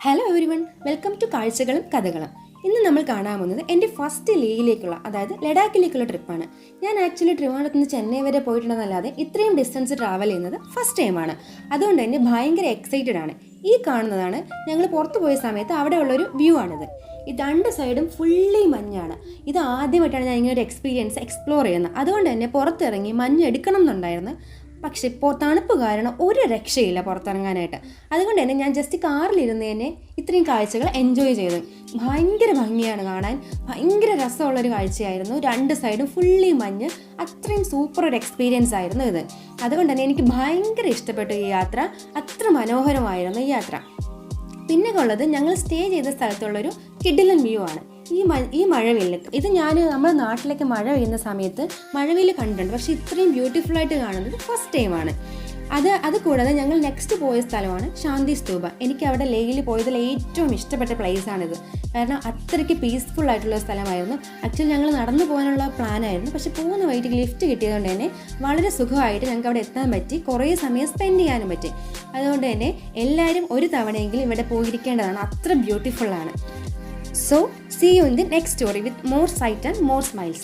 Hello everyone welcome to കാഴ്ചകളും കഥകളും ഇന്ന് നമ്മൾ കാണാൻ പോകുന്നത് എന്റെ ഫസ്റ്റ് ലേയിലേക്കുള്ള അതായത് ലഡാക്കിലേക്കുള്ള ട്രിപ്പാണ് ഞാൻ ആക്ച്വലി ട്രിവാൻഡ്രത്ത് നിന്ന് ചെന്നൈ വരെ പോയിട്ടുണ്ടെന്നല്ലാതെ ഇത്രയും ഡിസ്റ്റൻസ് ട്രാവൽ ചെയ്യുന്നത് ഫസ്റ്റ് ടൈമാണ് അതുകൊണ്ട് തന്നെ ഭയങ്കര എക്സൈറ്റഡ് ആണ്. ഈ കാണുന്നതാണ് ഞങ്ങൾ പുറത്ത് പോയ സമയത്ത് അവിടെ അവിടെയുള്ളൊരു വ്യൂ ആണിത്. ഈ രണ്ട് സൈഡും ഫുള്ളി മഞ്ഞാണ്. ഇത് ആദ്യമായിട്ടാണ് ഞാൻ ഇങ്ങനെ ഒരു എക്സ്പീരിയൻസ് എക്സ്പ്ലോർ ചെയ്യുന്നത്. അതുകൊണ്ട് തന്നെ പുറത്തിറങ്ങി മഞ്ഞ് എടുക്കണം എന്നുണ്ടായിരുന്നു. പക്ഷെ ഇപ്പോൾ തണുപ്പ് കാരണം ഒരു രക്ഷയില്ല പുറത്തിറങ്ങാനായിട്ട്. അതുകൊണ്ട് തന്നെ ഞാൻ ജസ്റ്റ് കാറിലിരുന്ന് തന്നെ ഇത്രയും കാഴ്ചകൾ എൻജോയ് ചെയ്തു. ഭയങ്കര ഭംഗിയാണ് കാണാൻ. ഭയങ്കര രസമുള്ളൊരു കാഴ്ചയായിരുന്നു. രണ്ട് സൈഡും ഫുള്ളി മഞ്ഞ്. അത്രയും സൂപ്പർ ഒരു എക്സ്പീരിയൻസ് ആയിരുന്നു ഇത്. അതുകൊണ്ട് തന്നെ എനിക്ക് ഭയങ്കര ഇഷ്ടപ്പെട്ടു ഈ യാത്ര. അത്ര മനോഹരമായിരുന്നു ഈ യാത്ര. പിന്നെ ഉള്ളത് ഞങ്ങൾ സ്റ്റേ ചെയ്ത സ്ഥലത്തുള്ളൊരു കിഡിലൻ വ്യൂ ആണ്. ഈ മ ഈ മഴവില്ല് ഇത് ഞാൻ നമ്മുടെ നാട്ടിലേക്ക് മഴ പെയ്യുന്ന സമയത്ത് മഴവില്ല് കണ്ടിട്ടുണ്ട്. പക്ഷേ ഇത്രയും ബ്യൂട്ടിഫുൾ ആയിട്ട് കാണുന്നത് ഫസ്റ്റ് ടൈമാണ് അത് അത് കൂടാതെ ഞങ്ങൾ നെക്സ്റ്റ് പോയ സ്ഥലമാണ് ശാന്തി സ്തൂപ. എനിക്ക് അവിടെ ലേയിൽ പോയതിൽ ഏറ്റവും ഇഷ്ടപ്പെട്ട ആണിത്. കാരണം അത്രയ്ക്ക് പീസ്ഫുൾ ആയിട്ടുള്ള സ്ഥലമായിരുന്നു. ആക്ച്വലി ഞങ്ങൾ നടന്നു പോകാനുള്ള പ്ലാനായിരുന്നു പക്ഷേ പോകുന്ന വഴിക്ക് ലിഫ്റ്റ് കിട്ടിയതുകൊണ്ട് തന്നെ വളരെ സുഖമായിട്ട് ഞങ്ങൾക്ക് അവിടെ എത്താൻ പറ്റി. കുറേ സമയം സ്പെൻഡ് ചെയ്യാനും പറ്റി. അതുകൊണ്ട് തന്നെ എല്ലാവരും ഒരു തവണയെങ്കിലും ഇവിടെ പോയിരിക്കേണ്ടതാണ്. അത്ര beautiful So, see you in the next story with more sight and more smiles.